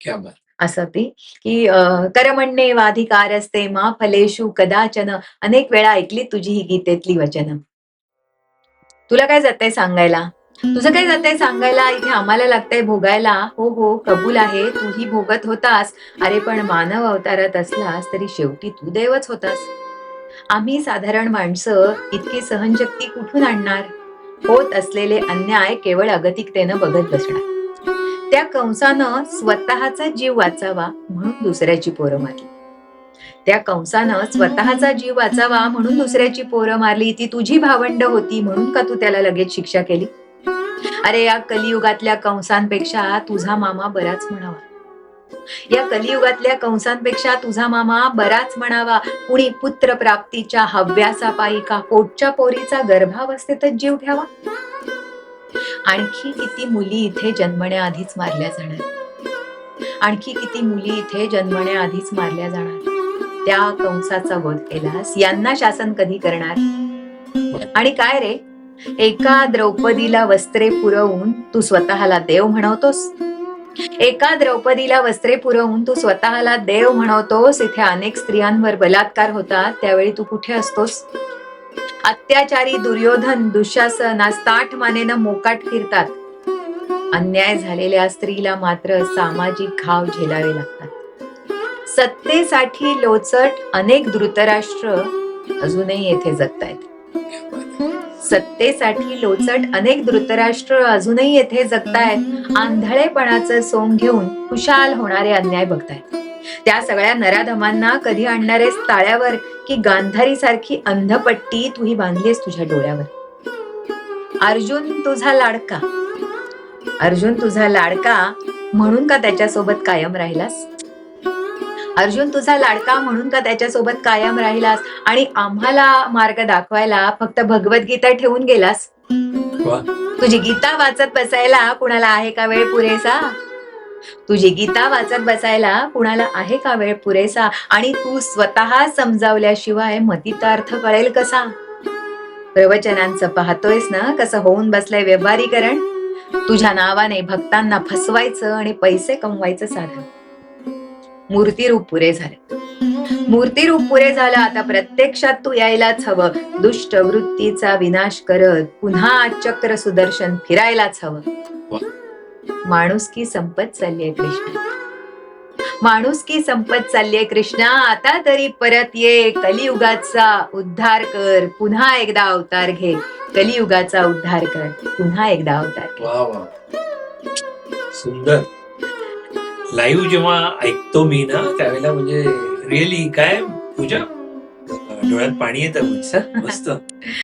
क्या बात असं ते की करमण्ये वाधिकार असते मा फलेषु कदाचन. अनेक वेळा ऐकली तुझी ही गीतेतली वचन. तुला काय जातंय सांगायला? तुझं काय जाते सांगायला? इथे आम्हाला लागतंय भोगायला. हो हो कबूल आहे. तूही भोगत होतास. अरे पण मानव अवतारात असलास तरी शेवटी तू देवच होतास. आम्ही साधारण माणसं इतकी सहनशक्ती कुठून आणणार? होत असलेले अन्याय केवळ अगतिकतेनं बघत बसणार. त्या कंसानं स्वतःचा जीव वाचावा म्हणून दुसऱ्याची पोरं मारली. त्या कंसानं स्वतःचा जीव वाचावा म्हणून दुसऱ्याची पोरं मारली. ती तुझी भावंड होती म्हणून का तू त्याला लगेच शिक्षा केली? अरे या कलियुगातल्या कंसांपेक्षा तुझा मामा बराच म्हणावा. या कलियुगातल्या कंसांपेक्षा तुझा मामा बराच म्हणावा. कुणी पुत्र प्राप्तीच्या हव्याचा पायी का पोटच्या पोरीचा गर्भावस्थेतच जीव घ्यावा? आणखी किती मुली इथे जन्मण्याआधीच मारल्या जाणार? आणखी किती मुली इथे जन्मण्याआधीच मारल्या जाणार? त्या कंसाचा वध केलास यांना शासन कधी करणार? आणि काय रे? एका द्रौपदीला वस्त्रे पुरवून तू स्वतःला देव म्हणवतोस? एका द्रौपदीला वस्त्रे पुरवून तू स्वतःला देव म्हणवतोस? इथे अनेक स्त्रियांवर बलात्कार होतात त्यावेळी तू कुठे असतोस? अत्याचारी दुर्योधन दुःशासन ताठ मानेनं मोकाट फिरतात. अन्याय झालेल्या स्त्रीला मात्र सामाजिक घाव झेलावे लागतात. सत्तेसाठी लोचट अनेक धृतराष्ट्र अजूनही येथे जगतायत. सत्तेसाठी लोचट अनेक धृतराष्ट्र अजूनही येथे जगतायत. आंधळेपणाचं सोंग घेऊन खुशाल होणारे अन्याय बघतायत. त्या सगळ्या नराधमांना कधी आणणारेस ताळ्यावर की गांधारी सारखी अंधपट्टी तू ही बांधलीस तुझ्या डोळ्यावर? अर्जुन तुझा लाडका. अर्जुन तुझा लाडका म्हणून का त्याच्यासोबत कायम राहिलास? अर्जुन तुझा लाडका म्हणून का त्याच्यासोबत कायम राहिलास? आणि आम्हाला मार्ग दाखवायला फक्त भगवद्गीता ठेवून गेलास. तुझी गीता वाचत बसायला कुणाला आहे का वेळ पुरेसा? तुझी गीता वाचत बसायला कुणाला आहे का वेळ पुरेसा? आणि तू स्वतः समजावल्याशिवाय मतीचा अर्थ कळेल कसा? प्रवचनांचं पाहतोयस ना कसं होऊन बसलंय व्यवहारीकरण? तुझ्या नावाने भक्तांना फसवायचं आणि पैसे कमवायचं साधन. मूर्तीरूप पुरे झाले. मूर्तीरूप पुरे झालं आता प्रत्यक्षात तू यायलाच हवं. दुष्ट वृत्तीचा विनाश करत पुन्हा चक्र सुदर्शन फिरायलाच हवं. माणुसकी संपत चाललीये कृष्ण. माणुसकी संपत चाललीये कृष्णा. आता तरी परत ये कलियुगाचा उद्धार कर. पुन्हा एकदा अवतार घे. कलियुगाचा उद्धार कर. पुन्हा एकदा अवतार घे. सुंदर. लाईव्ह जेव्हा ऐकतो मी ना त्यावेळेला म्हणजे रिअली काय पूजा? डोळ्यात पाणी येतं मस्त.